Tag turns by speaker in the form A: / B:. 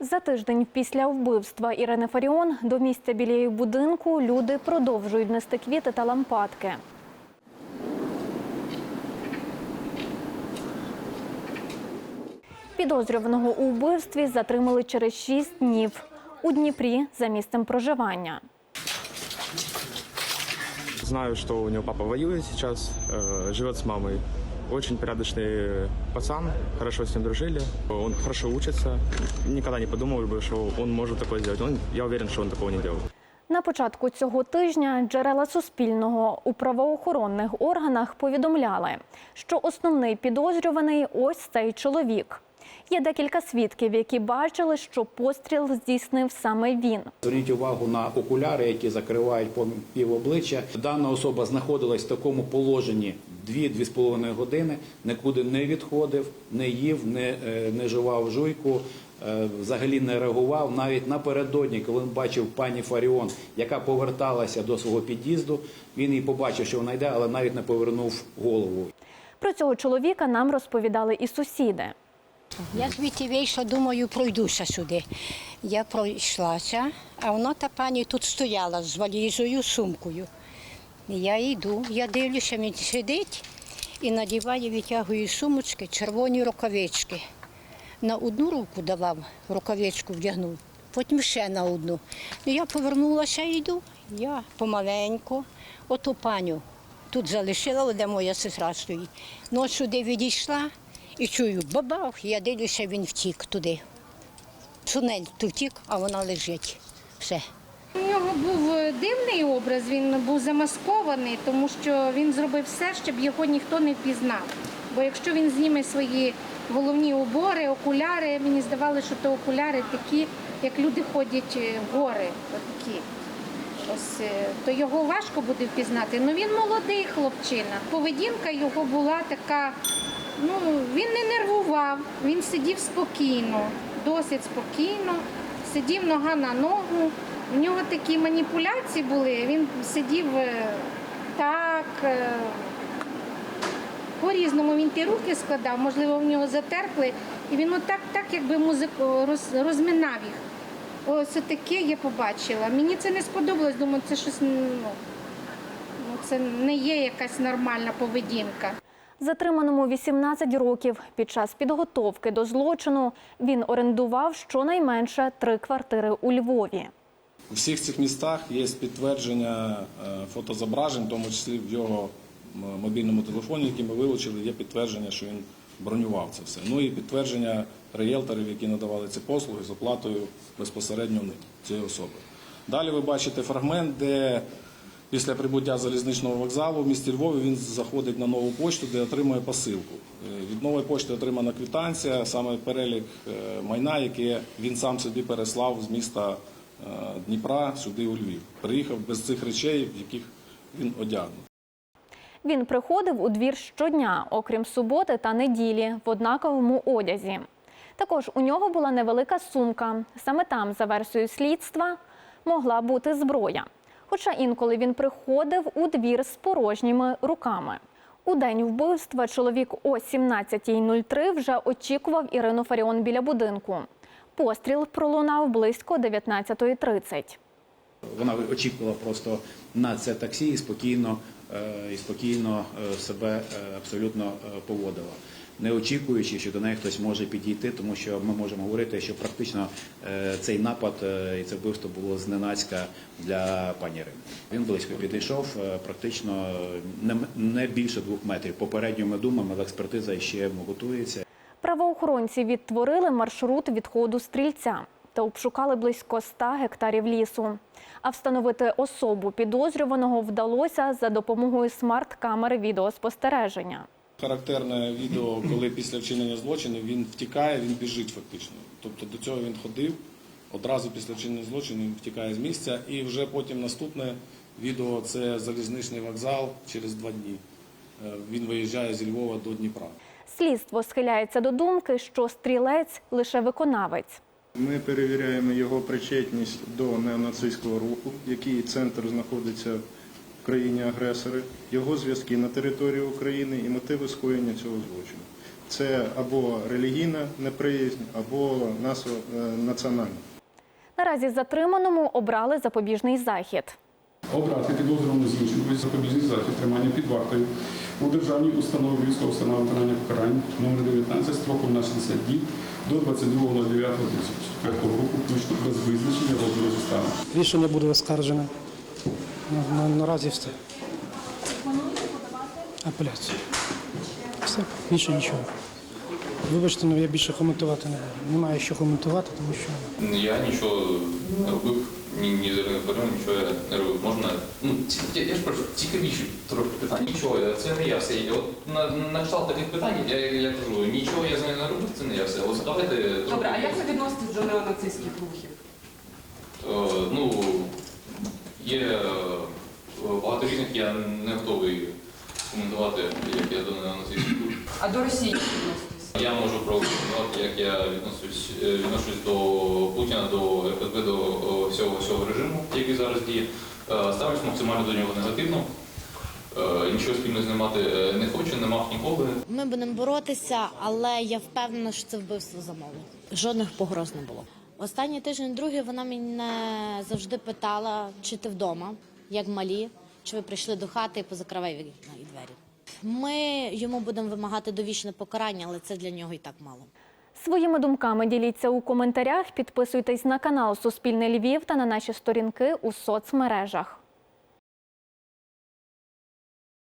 A: За тиждень після вбивства Ірини Фаріон до місця біля її будинку люди продовжують нести квіти та лампадки. Підозрюваного у вбивстві затримали через 6 днів у Дніпрі за місцем проживання.
B: Знаю, что у него папа воюет сейчас, э, живет с мамой. Очень порядочный пацан, хорошо с ним дружили, он хорошо учится. Никогда не подумал бы, что он может такое сделать. Он, я уверен, что он такого не делал.
A: На початку цього тижня джерела Суспільного у правоохоронних органах повідомляли, що основний підозрюваний ось цей чоловік. Є декілька свідків, які бачили, що постріл здійснив саме він.
C: Зверніть увагу на окуляри, які закривають пів обличчя. Дана особа знаходилась в такому положенні 2-2,5 години, нікуди не відходив, не їв, не, е, не жував жуйку, е, взагалі не реагував. Навіть напередодні, коли він бачив пані Фаріон, яка поверталася до свого під'їзду, він її побачив, що вона йде, але навіть не повернув голову.
A: Про цього чоловіка нам розповідали і сусіди.
D: Я звідти вийшла, думаю, пройдуся сюди. Я пройшлася, а вона та пані тут стояла з валізою, сумкою. Я йду, я дивлюся, він сидить і надіває, витягує сумочки червоні рукавички. На одну руку давав, рукавичку вдягнув, потім ще на одну. Ну, я повернулася і йду. Я помаленьку, оту паню тут залишила, де моя сестра стоїть. Ну, сюди відійшла і чую, бабах, я дивлюся, він втік туди. Тунель тут втік, а вона лежить. Все.
E: У нього був е, дивний образ, він був замаскований, тому що він зробив все, щоб його ніхто не впізнав. Бо якщо він зніме свої головні убори, окуляри, мені здавалося, що то окуляри такі, як люди ходять е, в гори, отакі. Ось е, то його важко буде впізнати. Ну він молодий хлопчина. Поведінка його була така. Ну він не нервував, він сидів спокійно, досить спокійно, сидів нога на ногу. У нього такі маніпуляції були. Він сидів е, так. е, По-різному він ті руки складав, можливо, в нього затерпли, і він отак, так якби музику роз, розминав їх. Ось таке я побачила. Мені це не сподобалось, думаю, це щось ну, ну, це не є якась нормальна поведінка.
A: Затриманому 18 років. Під час підготовки до злочину він орендував щонайменше три квартири у Львові.
F: У всіх цих містах є підтвердження е, фотозображень, в тому числі в його мобільному телефоні, який ми вилучили, є підтвердження, що він бронював це все. Ну і підтвердження реєлторів, які надавали ці послуги з оплатою безпосередньо цієї особи. Далі ви бачите фрагмент, де після прибуття залізничного вокзалу в місті Львові він заходить на нову почту, де отримує посилку. Е, Від нової почти отримана квитанція, саме перелік е, майна, яке він сам собі переслав з міста е, Дніпра сюди у Львів. Приїхав без цих речей, в яких він одягнув.
A: Він приходив у двір щодня, окрім суботи та неділі, в однаковому одязі. Також у нього була невелика сумка. Саме там, за версією слідства, могла бути зброя. Хоча інколи він приходив у двір з порожніми руками. У день вбивства чоловік о 17.03 вже очікував Ірину Фаріон біля будинку. Постріл пролунав близько 19.30.
C: Вона очікувала просто на це таксі і спокійно, е, і спокійно е, себе е, абсолютно поводила. Не очікуючи, що до неї хтось може підійти, тому що ми можемо говорити, що практично е, цей напад е, і це вбивство було зненацька для пані Ірини. Він близько підійшов, е, практично не більше двох метрів. Попередньо ми думаємо, але експертиза ще готується.
A: Правоохоронці відтворили маршрут відходу стрільця та обшукали близько 100 гектарів лісу. А встановити особу підозрюваного вдалося за допомогою смарт-камери відеоспостереження.
F: Характерне відео, коли після вчинення злочину він втікає, він біжить фактично. Тобто до цього він ходив, одразу після вчинення злочину він втікає з місця, і вже потім наступне відео це залізничний вокзал через два дні. Е, Він виїжджає зі Львова до Дніпра.
A: Слідство схиляється до думки, що стрілець лише виконавець.
G: Ми перевіряємо його причетність до неонацистського руху, який центр знаходиться в країні агресори, його зв'язки на території України і мотиви скоєння цього злочину. Це або релігійна неприязнь, або е, національна.
A: Наразі затриманому обрали запобіжний захід.
H: Обрати підозрювану з іншим запобіжний захід тримання під вартою у державній установі військового установа виконання покарань номер 19 строком на 60 діб до 22.09.2004 року включно без визначення розміру застави.
I: Рішення буде оскаржене. На- на- Наразі все. Апеляцію. Все, більше нічого. Вибачте, але я більше коментувати не буду. Немає що коментувати, тому що
J: Я нічого не робив, ні, ні з перемог, нічого я не робив. Можна. Ну, ці- я, я ж прошу, цікавіші трохи питання. Нічого, це не я все. От на, на кшталт таких питань я, я кажу, нічого я з нею не робив, це не я все. От давайте трохи,
K: Добре, а як ви відноситесь до неонацистських рухів?
J: е, ну, є е, я не готовий коментувати, як я до нацистів.
K: А до Росії як відноситесь?
J: Я можу прокоментувати, як я відношусь, е, відношусь до Путіна, до ФСБ, до всього всього режиму, який зараз діє. Е, Ставлюсь максимально до нього негативно. Е, Нічого спільно з ним мати е, не хочу, не мав ніколи.
L: Ми будемо боротися, але я впевнена, що це вбивство замовлено. Жодних погроз не було. Останній тиждень другий вона мене завжди питала, чи ти вдома, як малі, чи ви прийшли до хати і позакривай вікна і двері. Ми йому будемо вимагати довічне покарання, але це для нього і так мало.
A: Своїми думками діліться у коментарях, підписуйтесь на канал Суспільне Львів та на наші сторінки у соцмережах.